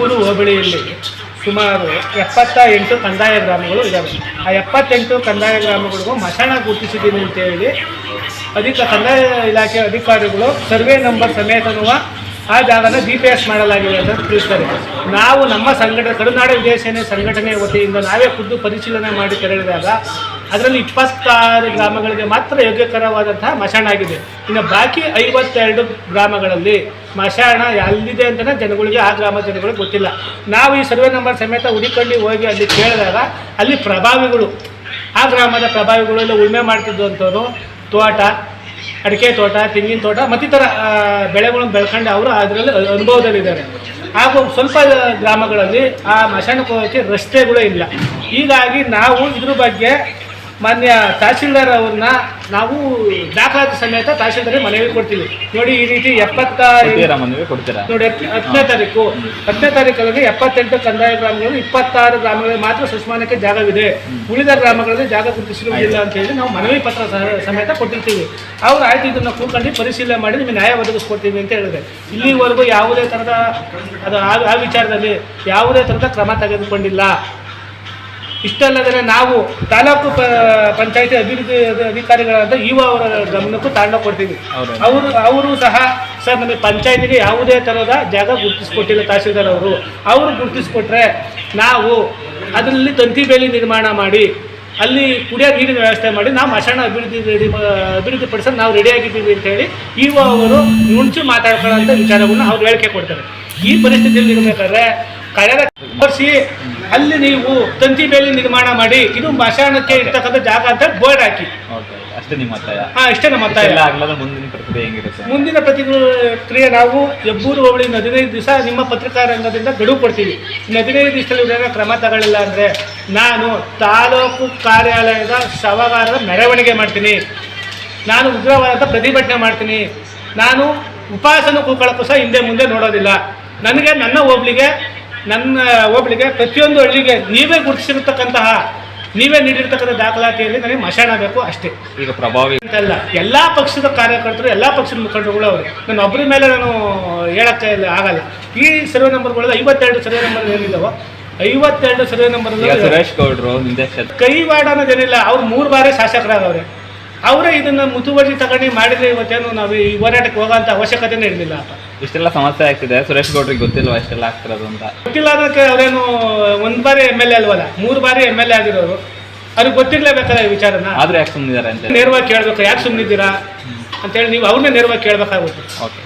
ಹೆಬ್ಬೂರು ಹೋಬಳಿಯಲ್ಲಿ ಸುಮಾರು ಎಪ್ಪತ್ತ ಎಂಟು ಕಂದಾಯ ಗ್ರಾಮಗಳು ಇದ್ದಾವೆ ಆ ಎಪ್ಪತ್ತೆಂಟು ಕಂದಾಯ ಗ್ರಾಮಗಳಿಗೂ ಮಶಾಣ ಗುರುತಿಸಿದ್ದೀನಿ ಅಂತೇಳಿ ಅಧಿಕ ಕಂದಾಯ ಇಲಾಖೆ ಅಧಿಕಾರಿಗಳು ಸರ್ವೆ ನಂಬರ್ ಸಮೇತನುವ ಆ ಜಾಗನ ಬಿ ಪಿ ಎಸ್ ಮಾಡಲಾಗಿದೆ ಅಂತ ತಿಳಿಸ್ತಾರೆ. ನಾವು ನಮ್ಮ ಸಂಘಟನೆ, ಕರುನಾಡ ಸೇನೆ ಸಂಘಟನೆ ವತಿಯಿಂದ ನಾವೇ ಖುದ್ದು ಪರಿಶೀಲನೆ ಮಾಡಿ ತೆರಳಿದಾಗ ಅದರಲ್ಲಿ ಇಪ್ಪತ್ತಾರು ಗ್ರಾಮಗಳಿಗೆ ಮಾತ್ರ ಯೋಗ್ಯಕರವಾದಂತಹ ಮಶಾಣ ಆಗಿದೆ. ಇನ್ನು ಬಾಕಿ ಐವತ್ತೆರಡು ಗ್ರಾಮಗಳಲ್ಲಿ ಮಶಾಣ ಎಲ್ಲಿದೆ ಅಂತಲೇ ಜನಗಳಿಗೆ, ಆ ಗ್ರಾಮ ಜನಗಳಿಗೆ ಗೊತ್ತಿಲ್ಲ. ನಾವು ಈ ಸರ್ವೆ ನಂಬರ್ ಸಮೇತ ಹುಡುಕೊಂಡು ಹೋಗಿ ಅಲ್ಲಿ ಕೇಳಿದಾಗ ಅಲ್ಲಿ ಪ್ರಭಾವಿಗಳು, ಆ ಗ್ರಾಮದ ಪ್ರಭಾವಿಗಳು ಎಲ್ಲ ಉಳುಮೆ ಮಾಡ್ತಿದ್ದು ಅಂಥವ್ರು ತೋಟ ಅಡಿಕೆ ತೋಟ, ತೆಂಗಿನ ತೋಟ, ಮತ್ತಿತರ ಬೆಳೆಗಳನ್ನು ಬೆಳ್ಕೊಂಡು ಅವರು ಅದರಲ್ಲಿ ಅನುಭವದಲ್ಲಿದ್ದಾರೆ. ಹಾಗೂ ಸ್ವಲ್ಪ ಗ್ರಾಮಗಳಲ್ಲಿ ಆ ಮಶಾನಕ್ಕೆ ಹೋಗೋಕ್ಕೆ ರಸ್ತೆಗಳೇ ಇಲ್ಲ. ಹೀಗಾಗಿ ನಾವು ಇದ್ರ ಬಗ್ಗೆ ಮಾನ್ಯ ತಹಸೀಲ್ದಾರ್ ಅವ್ರನ್ನ ನಾವು ದಾಖಲಾತಿ ಸಮೇತ ತಹಸೀಲ್ದಾರಿಗೆ ಮನವಿ ಕೊಡ್ತೀವಿ. ನೋಡಿ ಈ ರೀತಿ ಎಪ್ಪತ್ತ ಮನವಿ ಕೊಡ್ತೀರಾ? ನೋಡಿ ಹತ್- ಹತ್ತನೇ ತಾರೀಕು. ಹತ್ತನೇ ತಾರೀಕಲ್ಲಿ ಎಪ್ಪತ್ತೆಂಟು ಕಂದಾಯ ಗ್ರಾಮಗಳು ಇಪ್ಪತ್ತಾರು ಗ್ರಾಮಗಳಲ್ಲಿ ಮಾತ್ರ ಸುಸ್ಮಾನಕ್ಕೆ ಜಾಗವಿದೆ. ಉಳಿದ ಗ್ರಾಮಗಳಲ್ಲಿ ಜಾಗ ಗುರುತಿಸಿರುವುದಿಲ್ಲ ಅಂತ ಹೇಳಿ ನಾವು ಮನವಿ ಪತ್ರ ಸಮೇತ ಕೊಟ್ಟಿರ್ತೀವಿ. ಅವ್ರು ಆಯ್ತು ಇದನ್ನು ಕೂತ್ಕೊಂಡು ಪರಿಶೀಲನೆ ಮಾಡಿ ನಿಮಗೆ ನ್ಯಾಯ ಒದಗಿಸ್ಕೊಡ್ತೀವಿ ಅಂತ ಹೇಳಿದೆ. ಇಲ್ಲಿವರೆಗೂ ಯಾವುದೇ ಥರದ ಅದು ಆ ಆ ವಿಚಾರದಲ್ಲಿ ಯಾವುದೇ ಥರದ ಕ್ರಮ ತೆಗೆದುಕೊಂಡಿಲ್ಲ. ಇಷ್ಟಲ್ಲದೆ ನಾವು ತಾಲೂಕು ಪ ಪಂಚಾಯತಿ ಅಭಿವೃದ್ಧಿ ಅಧಿ- ಅಧಿಕಾರಿಗಳಾದ ಇವ ಅವರ ಗಮನಕ್ಕೂ ತಾಂಡ ಕೊಡ್ತೀವಿ. ಅವರು ಅವರು ಸಹ ಸರ್ ನಮಗೆ ಪಂಚಾಯತಿಗೆ ಯಾವುದೇ ಥರದ ಜಾಗ ಗುರುತಿಸ್ಕೊಟ್ಟಿಲ್ಲ ತಹಸೀಲ್ದಾರ್ ಅವರು. ಅವರು ಗುರುತಿಸ್ಕೊಟ್ರೆ ನಾವು ಅದರಲ್ಲಿ ತಂತಿ ಬೇಲಿ ನಿರ್ಮಾಣ ಮಾಡಿ ಅಲ್ಲಿ ಕುಡಿಯೋ ನೀರಿನ ವ್ಯವಸ್ಥೆ ಮಾಡಿ ನಾವು ಮಶಾಣ ಅಭಿವೃದ್ಧಿ ರೆಡಿ ಅಭಿವೃದ್ಧಿ ಪಡಿಸಲು ನಾವು ರೆಡಿಯಾಗಿದ್ದೀವಿ ಅಂತ ಹೇಳಿ ಇವ ಅವರು ಮುಂಚೆ ಮಾತಾಡ್ಕೊಳ್ಳೋಂಥ ವಿಚಾರವನ್ನು ಅವ್ರು ಹೇಳಿಕೆ ಕೊಡ್ತಾರೆ. ಈ ಪರಿಸ್ಥಿತಿಯಲ್ಲಿ ಇರಬೇಕಾದ್ರೆ ಕಳೆದ ವರ್ಷಿ ಅಲ್ಲಿ ನೀವು ತಂತಿ ಬೇಲಿ ನಿರ್ಮಾಣ ಮಾಡಿ ಇದು ಮಶಾಣಕ್ಕೆ ಇರ್ತಕ್ಕಂಥ ಜಾಗ ಅಂತ ಬೋರ್ಡ್ ಹಾಕಿ. ಅಷ್ಟೇ ನಿಮ್ಮ ಹಾ ಅಷ್ಟೇ ನಮ್ಮ ಮುಂದಿನ ಹೆಂಗಿರುತ್ತೆ? ಮುಂದಿನ ಪ್ರತಿಕ್ರಿಯೆ ನಾವು ಹೆಬ್ಬೂರು ಹೋಬಳಿ ಹದಿನೈದು ದಿವಸ ನಿಮ್ಮ ಪತ್ರಿಕಾ ರಂಗದಿಂದ ಗಡುವು ಕೊಡ್ತೀವಿ. ಇನ್ನು ಹದಿನೈದು ದಿವಸದಲ್ಲಿ ಇವ್ರೇನೋ ಕ್ರಮ ತಗೊಳ್ಳಿಲ್ಲ ಅಂದರೆ ನಾನು ತಾಲೂಕು ಕಾರ್ಯಾಲಯದ ಶವಗಾರದ ಮೆರವಣಿಗೆ ಮಾಡ್ತೀನಿ. ನಾನು ಉಗ್ರವಾದ ಪ್ರತಿಭಟನೆ ಮಾಡ್ತೀನಿ. ನಾನು ಉಪಾಸನ ಕೂಕೊಳ್ಳೋಕ್ಕೂ ಸಹ ಹಿಂದೆ ಮುಂದೆ ನೋಡೋದಿಲ್ಲ. ನನಗೆ ನನ್ನ ಹೋಬ್ಳಿಗೆ ನನ್ನ ಹೋಬಳಿಗೆ ಪ್ರತಿಯೊಂದು ಹಳ್ಳಿಗೆ ನೀವೇ ಗುರುತಿಸಿರ್ತಕ್ಕಂತಹ ನೀವೇ ನೀಡಿರ್ತಕ್ಕಂಥ ದಾಖಲಾತಿಯಲ್ಲಿ ನನಗೆ ಮಶಾಣ ಬೇಕು ಅಷ್ಟೇ. ಈಗ ಪ್ರಭಾವಿ ಅಂತಲ್ಲ ಎಲ್ಲ ಪಕ್ಷದ ಕಾರ್ಯಕರ್ತರು ಎಲ್ಲ ಪಕ್ಷದ ಮುಖಂಡರುಗಳು ಅವರು. ನಾನು ಒಬ್ಬರ ಮೇಲೆ ನಾನು ಹೇಳಕ್ಕೆ ಆಗಲ್ಲ. ಈ ಸರ್ವೆ ನಂಬರ್ಗಳಲ್ಲಿ ಐವತ್ತೆರಡು ಸರ್ವೆ ನಂಬರ್ ಏನಿದ್ದಾವೋ ಐವತ್ತೆರಡು ಸರ್ವೆ ನಂಬರ್ ಸುರೇಶ್ ಗೌಡರು ಕೈವಾಡ ಅನ್ನೋದೇನಿಲ್ಲ ಅವ್ರು ಮೂರು ಬಾರಿ ಶಾಸಕರಾಗವ್ರೆ ಅವರೇ ಇದನ್ನು ಮುತುವರ್ಜಿ ತಗೊಂಡು ಮಾಡಿದ್ರೆ ಇವತ್ತೇನು ನಾವು ಈ ಹೋರಾಟಕ್ಕೆ ಹೋಗೋಂಥ ಅವಶ್ಯಕತೆನೇ ಇರಲಿಲ್ಲ. ಇಷ್ಟೆಲ್ಲ ಸಮಸ್ಯೆ ಆಗ್ತಿದೆ. ಸುರೇಶ್ ಗೌಡ್ರಿಗೆ ಗೊತ್ತಿಲ್ವಾ ಇಷ್ಟೆಲ್ಲ ಆಗ್ತಿರೋದು ಅಂತ? ಗೊತ್ತಿಲ್ಲ ಅದಕ್ಕೆ ಅವರೇನು ಒಂದ್ ಬಾರಿ ಎಂ ಎಲ್ ಎ ಅಲ್ವಲ್ಲ ಮೂರು ಬಾರಿ ಎಂ ಎಲ್ ಎ ಆಗಿರೋರು. ಅವ್ರಿಗೆ ಗೊತ್ತಿರ್ಲೇಬೇಕಲ್ಲ ಈ ವಿಚಾರನ? ಆದ್ರೆ ಯಾಕೆ ಸುಮ್ಮನಿದ್ದಾರೆ ಅಂತ ನೇರವಾಗಿ ಕೇಳ್ಬೇಕು ಯಾಕೆ ಸುಮ್ಮನಿದ್ದೀರಾ ಅಂತೇಳಿ ನೀವು ಅವ್ರನ್ನೇ ನೇರವಾಗಿ ಕೇಳ್ಬೇಕಾಗುತ್ತೆ. ಓಕೆ